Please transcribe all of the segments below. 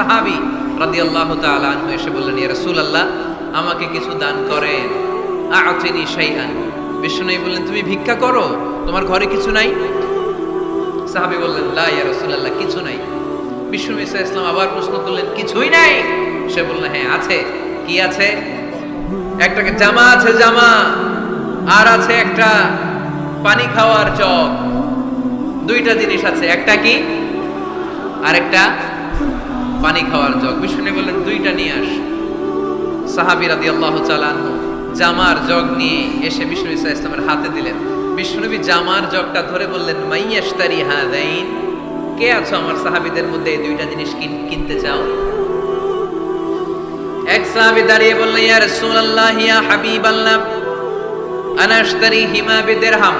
সাহাবি রাদিয়াল্লাহু তাআলা আনহু এসে বললেন, ইয়া রাসূলুল্লাহ, আমাকে কিছু দান করেন। আ'তিনি শাইআন। বিষ্ণু বললেন, তুমি ভিক্ষা করো? তোমার ঘরে কিছু নাই? সাহাবি বললেন, লা, ইয়া রাসূলুল্লাহ, কিছু নাই। বিষ্ণু ঈসা ইসলাম আবার প্রশ্ন করলেন, কিছুই নাই? সে বলল হ্যাঁ আছে। কি আছে? একটা জামা আছে, জামা। আর আছে একটা পানি খাওয়ার জগ দুইটা জিনিস আছে, একটা কি? আর একটা পানি খাওয়ার জগ। বিষ্ণু বললেন, দুইটা নিয়ে আস। সাহাবি রাদিয়াল্লাহু তাআলা আনহু জামার জগ নিয়ে এসে বিষ্ণু ঈসা ইসলামের হাতে দিলেন। বিষ্ণুনবী জামার জগটা ধরে বললেন মাইয়াশতারি হাদাইন কে আছো আমার সাহাবিদের মধ্যে? এই দুইটা জিনিস কিন- কিনতে চাও? এক সাহাবী দাঁড়িয়ে বললেন, ইয়া রাসূলুল্লাহ, ইয়া হাবিবাল্লাহ আনা আশতারি হিমা বিদিরহাম?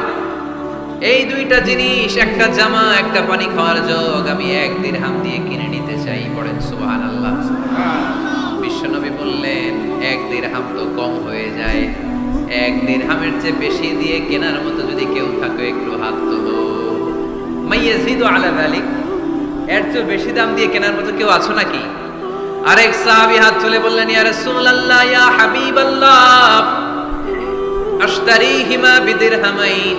এই দুইটা জিনিস, একটা জামা, একটা পানি খাওয়ার জগ, আমি এক দিরহাম দিয়ে কিনে নিতে চাই পড়েন সুবহানাল্লাহ। বিশ্বনবী বললেন, এক দিরহাম তো কম হয়ে যায়। এক দিরহামের চেয়ে বেশি দিয়ে কেনার মতো যদি কেউ থাকে, একটু হাত তোলো। মাইয়াজিদু আলা যালিক, এর চেয়ে বেশি দাম দিয়ে কেনার মতো কেউ আছো নাকি? আরেক সাহাবী হাত তুলে বললেন, ইয়া রাসূলুল্লাহ, ইয়া হাবিবাল্লাহ, আশতারিহিমা বিদিরহামাইন।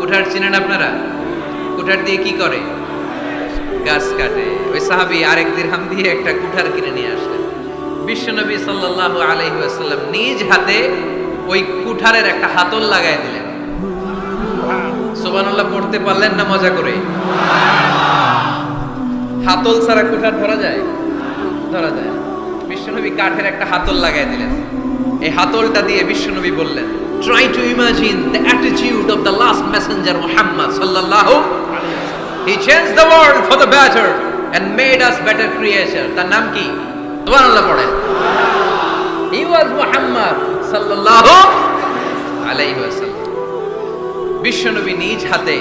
কুঠার চিনেন আপনারা? কুঠার দিয়ে কি করে? গাছ কাটে। ওই সাহাবি আরেক দিরহাম দিয়ে একটা কুঠার কিনে নিয়ে আসলেন। বিশ্বনবী সাল্লাল্লাহু আলাইহি ওয়াসাল্লাম নিজ হাতে ওই কুঠারের একটা হাতল লাগাই দিলেন। সুবহানাল্লাহ, পড়তে পারলেন না মজা করে? হাতল ছাড়া কুঠার ধরা যায়? ধরা যায় বিশ্বনবী কাঠের একটা হাতল লাগাই দিলেন। এই হাতলটা দিয়ে বিশ্বনবী বললেন try to imagine the attitude of the last messenger Muhammad সাল্লাল্লাহু he change the world for the better and made us better creature তার নাম কি? সুবহানাল্লাহ পড়েন। হি ওয়াজ মুহাম্মদ সাল্লাল্লাহু আলাইহি ওয়াসাল্লাম। বিশ্বনবী নিজ হাতে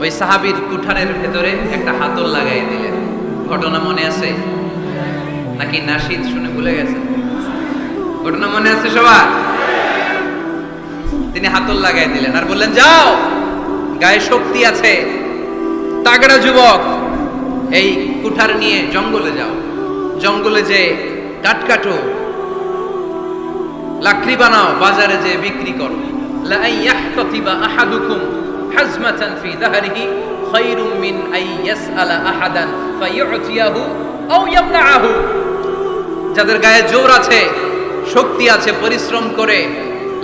ওই সাহাবীর কুঠারের ভেতরে একটা হাতল লাগাই দিলেন। ঘটনা মনে আছে? নাকি নাশিদ শুনে ভুলে গেছেন? ঘটনা মনে আছে সবার? তিনি হাতল লাগাই দিলেন আর বললেন, যাও, গায়ে শক্তি আছে। তাগড়া যুবক, এই কুঠার নিয়ে জঙ্গলে যাও। জঙ্গলে যে কাঠ কাটো, লাকড়ি বানাও, বাজারে যে বিক্রি করো। যাদের গায়ে জোর আছে শক্তি আছে, পরিশ্রম করে,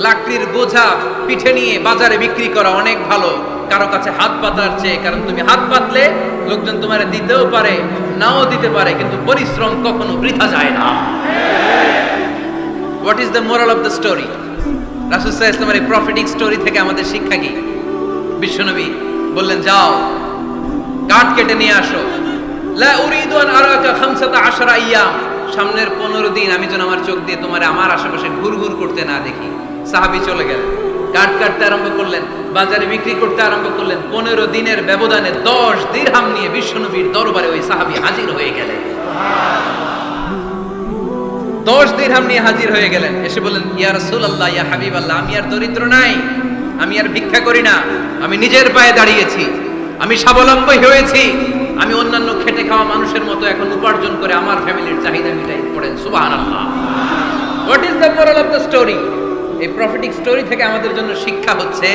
লাকড়ির বোঝা পিঠে নিয়ে বাজারে বিক্রি করা অনেক ভালো। কারও কাছে হাত পাতার চেয়ে, কারণ তুমি হাত পাতলে লোকজন তোমার দিতেও পারে, নাও দিতে পারে, কিন্তু পরিশ্রম কখনো বৃথা যায় না। What is the moral of the story রাসুসাহ ইসলামের এই প্রফিটিক স্টোরি থেকে আমাদের শিক্ষা কি? বিশ্বনবী বললেন, যাও, কাঠ কেটে নিয়ে আসো। লা উরিদু আন আরাকা খামসাতা আশরা আইয়াম। সামনের 15 দিন আমি যেন আমার চোখ দিয়ে তোমার আমার আশেপাশে ঘুরঘুর করতে না দেখি। সাহাবী চলে গেলেন। কাঠ কাটতে আরম্ভ করলেন, বাজারে বিক্রি করতে আরম্ভ করলেন। 15 দিনের ব্যবধানে 10 দিরহাম নিয়ে বিশ্বনবীর দরবারে ওই সাহাবী হাজির হয়ে গেলেন। দশ দিরহাম নিয়ে হাজির হয়ে গেলেন। এসে বললেন, ইয়া রাসূলুল্লাহ, ইয়া হাবিবাল্লাহ, আমি আর দরিদ্র নাই। আমি আর ভিক্ষা করি না। আমি নিজের পায়ে দাঁড়িয়েছি। আমি স্বাবলম্বী হয়েছি। আমি অন্যান্য খাওয়া মানুষের মতো এখন উপার্জন করে আমার ফ্যামিলির চাহিদা মিটাই পড়েন। সুবহানাল্লাহ। What is the moral of the story এই প্রফিটিক স্টোরি থেকে আমাদের জন্য শিক্ষা হচ্ছে,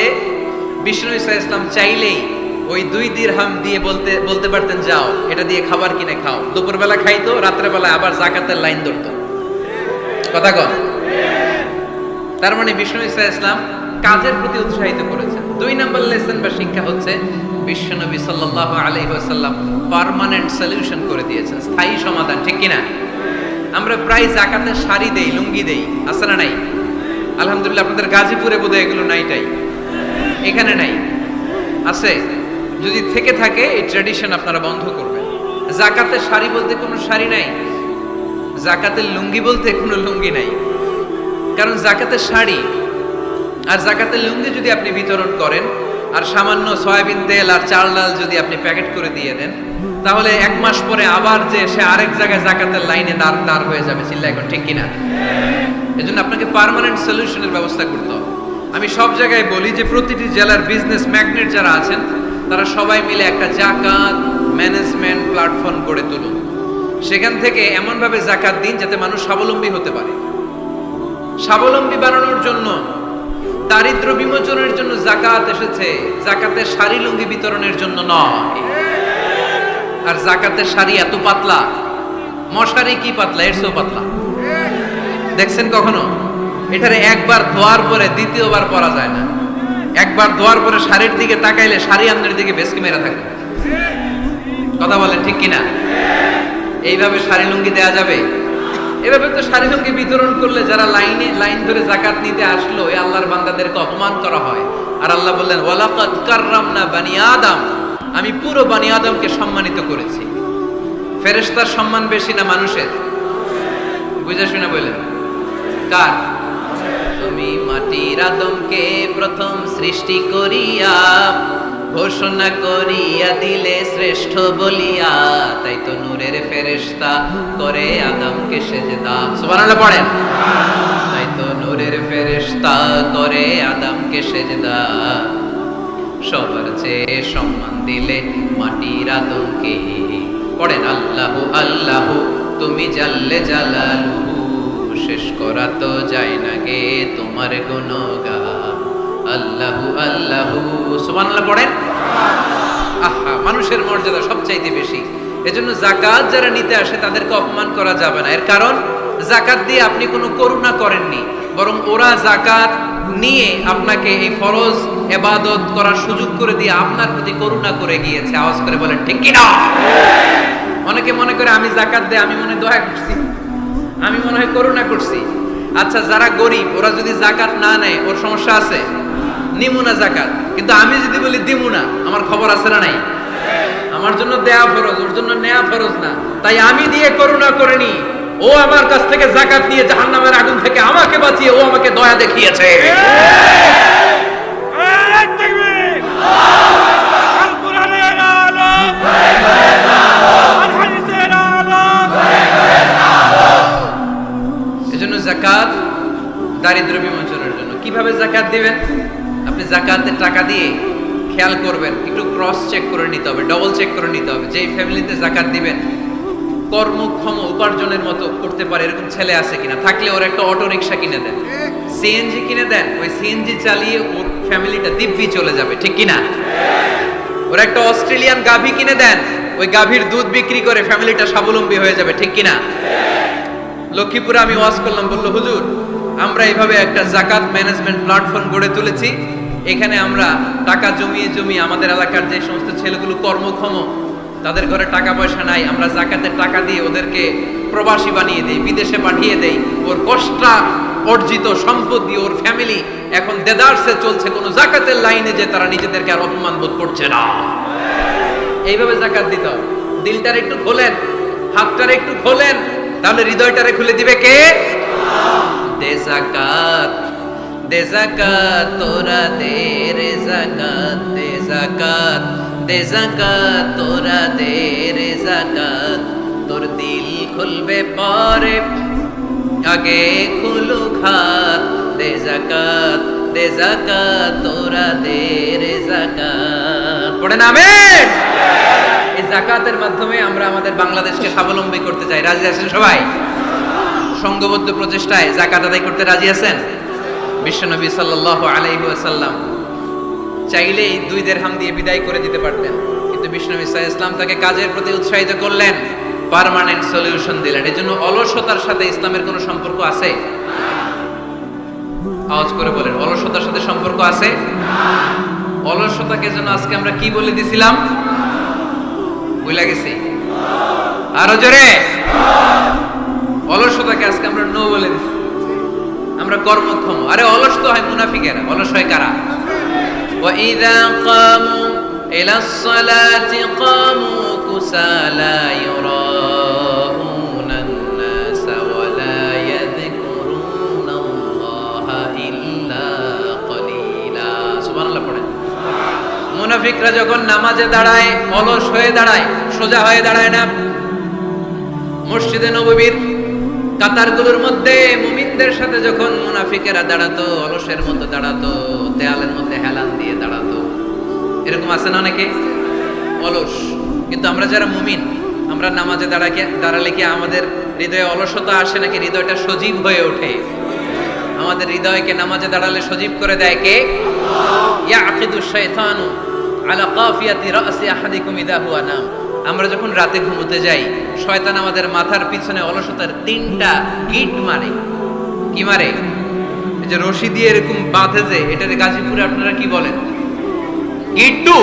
বিষ্ণু ইসা ইসলাম চাইলেই ওই দুই দিরহাম দিয়ে বলতে বলতে পারতেন, যাও, এটা দিয়ে খাবার কিনে খাও। দুপুরবেলা খাইতো রাত্রেবেলা আবার জাকাতের লাইন ধরতো। কথা কন? তার মানে বিষ্ণু ইসা ইসলাম কাজের প্রতি উৎসাহিত করেছেন। দুই নম্বর লেসন বা শিক্ষা হচ্ছে, বিশ্বনবী সাল্লাল্লাহু আলাইহি ওয়াসাল্লাম পার্মানেন্ট সলিউশন করে দিয়েছেন, স্থায়ী সমাধান, ঠিক কিনা? আমরা প্রায় জাকাতের শাড়ি দেই, লুঙ্গি দেই, আছে না নাই? আলহামদুলিল্লাহ, আপনাদের গাজীপুরে বোধহয় এগুলো নাইটাই এখানে নাই। আছে। যদি থেকে থাকে, এই ট্র্যাডিশন আপনারা বন্ধ করবেন। জাকাতের শাড়ি বলতে কোনো শাড়ি নাই। জাকাতের লুঙ্গি বলতে কোনো লুঙ্গি নাই। কারণ জাকাতের শাড়ি আর জাকাতের লুঙ্গি যদি আপনি বিতরণ করেন, আর সামান্য সয়াবিন তেল আর চাল ডাল যদি আপনি প্যাকেট করে দিয়ে দেন, তাহলে এক মাস পরে আবার যে সে আরেক জায়গায় জাকাতের লাইনে দাঁড় দাঁড় হয়ে যাবে। চিল্লা এখন, ঠিক কিনা? এজন্য আপনাকে পার্মানেন্ট সলিউশনের ব্যবস্থা করতে হবে। আমি সব জায়গায় বলি যে প্রতিটি জেলার বিজনেস ম্যাগনেট যারা আছেন, তারা সবাই মিলে একটা জাকাত ম্যানেজমেন্ট প্ল্যাটফর্ম গড়ে তুলুন। সেখান থেকে এমনভাবে জাকাত দিন যাতে মানুষ স্বাবলম্বী হতে পারে। স্বাবলম্বী বানানোর জন্য দারিদ্র বিমোচনের জন্য জাকাত এসেছে। জাকাতের শাড়ি লুঙ্গি বিতরণের জন্য নয়। আর জাকাতের শাড়ি এত পাতলা। মশারি কি পাতলা? এর পাতলা। দেখছেন কখনো? এটারে একবার ধোয়ার পরে দ্বিতীয়বার পরা যায় না। একবার ধোয়ার পরে শাড়ির দিকে তাকাইলে শাড়ি আমনের দিকে বেসকি মেরা থাকে। কথা বলেন ঠিক কিনা? এইভাবে শাড়ি লুঙ্গি দেয়া যাবে? এভাবে তো লুঙ্গি বিতরণ করলে যারা লাইনে, লাইন ধরে জাকাত নিতে আসলো এই আল্লাহর বান্দাদেরকে অপমান করা হয়। আর আল্লাহ বললেন, ওয়ালাকাদ কাররামনা বানি আদম। আমি পুরো বানি আদমকে সম্মানিত করেছি। ফেরেশতার সম্মান বেশি না মানুষের? বুঝে শুনে বললেন। কার? তুমি মাটির আদমকে প্রথম সৃষ্টি করিয়া ঘোষণা করিয়া দিলে শ্রেষ্ঠ বলিয়া, তাই তো নূরের ফেরেশতা করে আদমকে সেজদা। সুবহানাল্লাহ পড়েন। তাই তো নূরের ফেরেশতা করে আদমকে সেজদা। সবার চেয়ে সম্মান দিলে মাটির আদমকে। পড়েন, আল্লাহ আল্লাহ, তুমি জাল্লে জালালু শেষ করা তো যায় না গে তোমার গুণগা আল্লাহু আল্লাহু। সুবহানাল্লাহ পড়েন? আহা, মানুষের মর্যাদা সবচাইতে বেশি। এজন্য জাকাত যারা নিতে আসে তাদেরকে অপমান করা যাবে না। এর কারণ জাকাত দিয়ে আপনি কোনো করুণা করেননি, বরং ওরা জাকাত নিয়ে আপনাকে এই ফরজ এবাদত করার সুযোগ করে দিয়ে আপনার প্রতি করুণা করে গিয়েছে। আওয়াজ করে বলেন, ঠিক কিনা? অনেকে মনে করে, আমি জাকাত দেয়, আমি মনে দয়া করছি। আমি মনে হয় করুণা করছি। আচ্ছা যারা গরিব, ওরা যদি জাকাত না নেয়, ওর সমস্যা আছে? নিমুনা জাকাত কিন্তু আমি যদি বলি দিমুনা আমার খবর আছে না নাই? আমার জন্য দেয়া ফরজ, ওর জন্য নেয়া ফরজ না। তাই আমি দিয়ে করুণা করিনি ও আমার কাছ থেকে জাকাত নিয়ে জাহান্নামের আগুন থেকে আমাকে বাঁচিয়ে ও আমাকে দয়া দেখিয়েছে। এজন্য জাকাত দারিদ্র বিমোচনের জন্য। কীভাবে জাকাত দিবেন? আপনি জাকাতের টাকা দিয়ে খেয়াল করবেন, একটু ক্রস চেক করে নিতে হবে ডবল চেক করে নিতে হবে। যেই ফ্যামিলিতে জাকাত দিবেন, কর্মক্ষম উপার্জনের মতো করতে পারে, এরকম ছেলে আছে কিনা, থাকলে ওর একটা অটো রিক্সা কিনে দেন। সিএনজি কিনে দেন, ওই সিএনজি চালিয়ে ওর ফ্যামিলিটা দিব্যি চলে যাবে, ঠিক কিনা? ওর একটা অস্ট্রেলিয়ান গাভী কিনে দেন, ওই গাভীর দুধ বিক্রি করে ফ্যামিলিটা স্বাবলম্বী হয়ে যাবে, ঠিক কিনা? লক্ষ্মীপুরে আমি ওয়াজ করলাম, বলল, হুজুর, আমরা এইভাবে একটা জাকাত ম্যানেজমেন্ট প্ল্যাটফর্ম গড়ে তুলেছি এখানে আমরা টাকা জমিয়ে জমিয়ে আমাদের এলাকার যে সমস্ত ছেলেগুলো কর্মক্ষম, তাদের ঘরে টাকা পয়সা নাই, আমরা জাকাতের টাকা দিয়ে ওদেরকে প্রবাসী বানিয়ে দেই, বিদেশে পাঠিয়ে দেই। ওর কষ্টা অর্জিত সম্পদ দিয়ে ওর ফ্যামিলি এখন দেদারসে চলছে, কোনো জাকাতের লাইনে যে তারা নিজেদেরকে আর অপমান বোধ করছে না। এইভাবে জাকাত দিতে দিলটার একটু খোলেন, হাতটার একটু খোলেন, তাহলে হৃদয়টারে খুলে দিবে কে? দে জাকাত। দে জাকাত তোরা দে রে জাকাত দে জাকাত দে জাকাত তোরা দে রে জাকাত তোর দিল খুলবে পরে, আগে খুলু খাত দে জাকাত দে জাকাত তোরা দে রে জাকাত পড়েন আমেন! এই জাকাতের মাধ্যমে আমরা আমাদের বাংলাদেশকে স্বাবলম্বী করতে চাই। রাজি আছেন সবাই? সংঘবদ্ধ প্রচেষ্টায় জাকাত আদায় করতে রাজি আছেন? বিশ্বনবী সাল্লাল্লাহু আলাইহি ওয়াসাল্লাম চাইলেই দুই দেড়হাম দিয়ে বিদায় করে দিতে পারতেন। কিন্তু বিশ্বনবী সাল্লাল্লাহু ইসলাম তাকে কাজের প্রতি উৎসাহিত করলেন। পার্মানেন্ট সলিউশন দিলেন। এজন্য অলসতার সাথে ইসলামের কোনো সম্পর্ক আছে? আওয়াজ করে বলেন, অলসতার সাথে সম্পর্ক আছে? অলসতাকে যেন আজকে আমরা কি বলে দিছিলাম? বুঝলা গেছি। আরও জোরে? অলসতাকে আজকে আমরা নো বলে দিছি। আমরা কর্মক্ষম আরে অলস তো হয় মুনাফিকের, অলস হয় কারা? ওয়াইযা ক্বামু ইলা সলাতি ক্বামু কুসালা ইউরাউনা আন-নাস ওয়া লা ইযকুরুনা পড়ে মুনাফিকরা যখন নামাজে দাঁড়ায়, অলস হয়ে দাঁড়ায়, সোজা হয়ে দাঁড়ায় না? মসজিদে নববীর কাতারগুলোর মধ্যে মুমিনদের সাথে যখন মুনাফিকেরা দাঁড়াতো, অলসের মতো দাঁড়াতো, দেয়ালের মধ্যে হেলান দিয়ে দাঁড়াতো। এরকম আছে না অনেকে? অলস। কিন্তু আমরা যারা মুমিন, আমরা নামাজে দাঁড়াকে দাঁড়ালে কি আমাদের হৃদয়ে অলসতা আসে নাকি হৃদয়টা সজীব হয়ে ওঠে? আমাদের হৃদয়কে নামাজে দাঁড়ালে সজীব করে দেয় কে? ইয়াকিদু শাইতানু আলা কাফিয়াতি রাসি আহাদিকুম ইদা হুয়া নাম। আমরা যখন রাতে ঘুমোতে যাই, শয়তান আমাদের মাথার পিছনে অলসতার তিনটা গিট মারে। কি মারে? যে রশি দিয়ে এরকম বাঁধে যে, এটার গাজীপুরে আপনারা কি বলেন? গিট্টু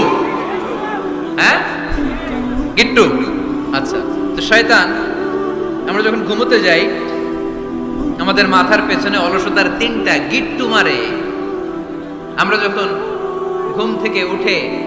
হ্যাঁ? গিট্টু আচ্ছা তো শয়তান, আমরা যখন ঘুমোতে যাই, আমাদের মাথার পেছনে অলসতার তিনটা গিট্টু মারে। আমরা যখন ঘুম থেকে উঠে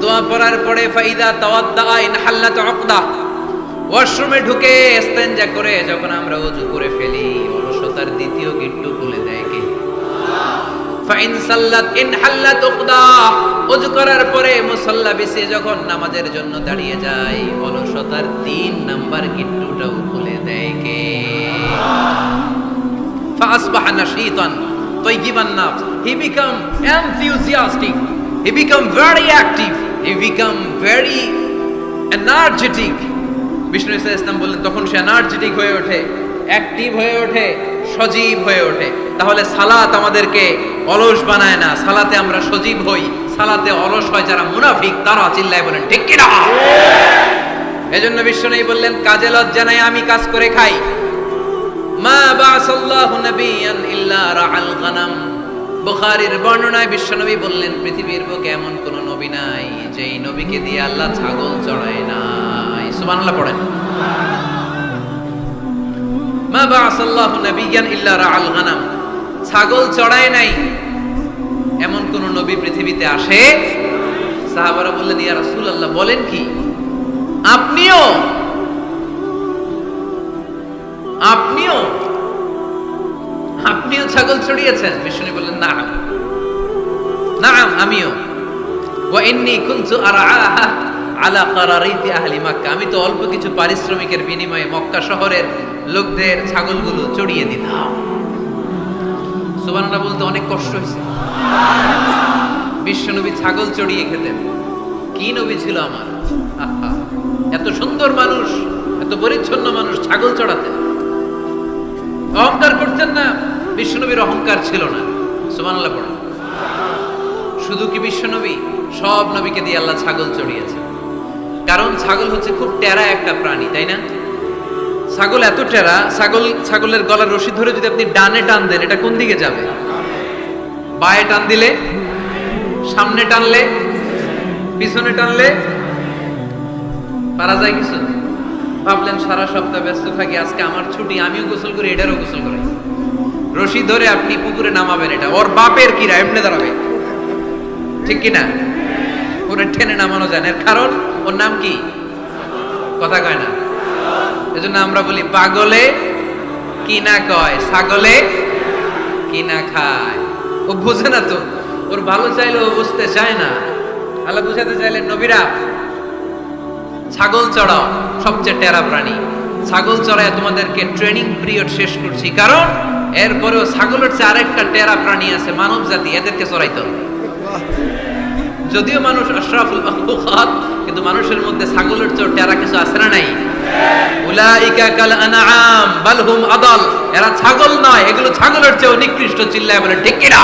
দোয়া পড়ার পরে ফাইদা তাওয়াদ্দা ইন হাল্লাত উকদা ওয়াশরুমে ঢুকে ইস্তেনজা করে যখন আমরা ওযু করে ফেলি অলসতার দ্বিতীয় গিট্টু খুলে দেয় কে ফাইন সাল্লাত ইন হাল্লাত উকদা ওযু করার পরে মুসাল্লা বিছে যখন নামাজের জন্য দাঁড়িয়ে যায় অলসতার তিন নাম্বার গিট্টুটাও খুলে দেয় কে فأصبح نشيطا طيب النفس he become enthusiastic he become very active he become very energetic. বিষ্ণু ইসা ইসলাম বললেন তখন সে এনার্জেটিক হয়ে ওঠে অ্যাক্টিভ হয়ে ওঠে, সজীব হয়ে ওঠে। তাহলে সালাত আমাদেরকে অলস বানায় না। সালাতে আমরা সজীব হই। সালাতে অলস হয় যারা মুনাফিক, তারা চিল্লায় বলেন, ঠিক কিনা? এজন্য বিশ্ব নেই বললেন, কাজে লজ্জা নাই, আমি কাজ করে খাই। মা বাসাল্লাহু নাবিয়ান ইল্লা গানাম। বুখারীর বর্ণনায় বিশ্বনবী বললেন, পৃথিবীর বুকে এমন কোন নবী নাই, যেই নবীকে দিয়ে আল্লাহ ছাগল চড়ায় নাই। সুবহানাল্লাহ পড়েন। মা বাসাল্লাহু নাবিয়ান ইল্লা রাআল গানাম। ছাগল চড়ায় নাই, এমন কোন নবী পৃথিবীতে আসে? সাহাবারা বললেন, ইয়া রাসূলুল্লাহ, বলেন কি? আপনিও আপনিও আপনিও ছাগল ছড়িয়েছেন বিষ্ণু বললেন না না আমিও। ওয়া ইন্নী কুনতু আরআহা আলা কারারিতি আহলি মক্কা। আমি তো অল্প কিছু পারিশ্রমিকের বিনিময়ে মক্কা শহরের লোকদের ছাগলগুলো চড়িয়ে দিতাম। বলতে অনেক কষ্ট হয়েছে। বিশ্বনবী ছাগল চড়িয়ে খেতেন। কি নবী ছিল আমার? এত সুন্দর মানুষ, এত পরিচ্ছন্ন মানুষ ছাগল চড়াতেন। অহংকার করতেন না। বিশ্বনবীর অহংকার ছিল না। সুবহানাল্লাহ পড়ে। শুধু কি বিশ্বনবী? সব নবীকে দিয়ে আল্লাহ ছাগল চড়িয়েছে কারণ ছাগল হচ্ছে খুব টেরা একটা প্রাণী, তাই না? ছাগল এত টেরা, ছাগল, ছাগলের গলার রশি ধরে যদি আপনি ডানে টান দেন, এটা কোন দিকে যাবে? বায়ে টান দিলে? সামনে টানলে? পিছনে টানলে? পারা যায় কিছু? ভাবলেন সারা সপ্তাহ ব্যস্ত থাকি, আজকে আমার ছুটি, আমিও গোসল করি, এটারও গোসল করি রশি ধরে আপনি পুকুরে নামাবেন এটা। ওর বাপের কিরা এমনি দাঁড়াবে। ঠিক কি না? ওরে টেনে নামানো যায় না। এর কারণ, ওর নাম কি? কথা কয় না। এজন্য আমরা বলি, পাগলে কি না কয়? ছাগলে কি না খায়? ও বুঝে না তো। ওর ভালো চাইলে ও বুঝতে চায় না। আল্লাহ বুঝাতে চাইলে নবীরা, ছাগল চড়াও, সবচেয়ে টেরা প্রাণী। ছাগল চড়ায় তোমাদেরকে ট্রেনিং পিরিয়ড শেষ করছি। কারণ এরপরেও ছাগলের চেয়ে আরেকটা টেরা প্রাণী আছে মানব জাতি, এদেরকে চড়াইতে যদিও মানুষ আশরাফুল মাখলুকাত, কিন্তু মানুষের মধ্যে ছাগলের চেয়ে টেরা কিছু আছে না নাই? উলাইকা কাল আনআম, বাল হুম আদাল। এরা ছাগল নয়, এগুলো ছাগলের চেয়ে নিকৃষ্ট চিল্লায় বলে, ঠিক কিনা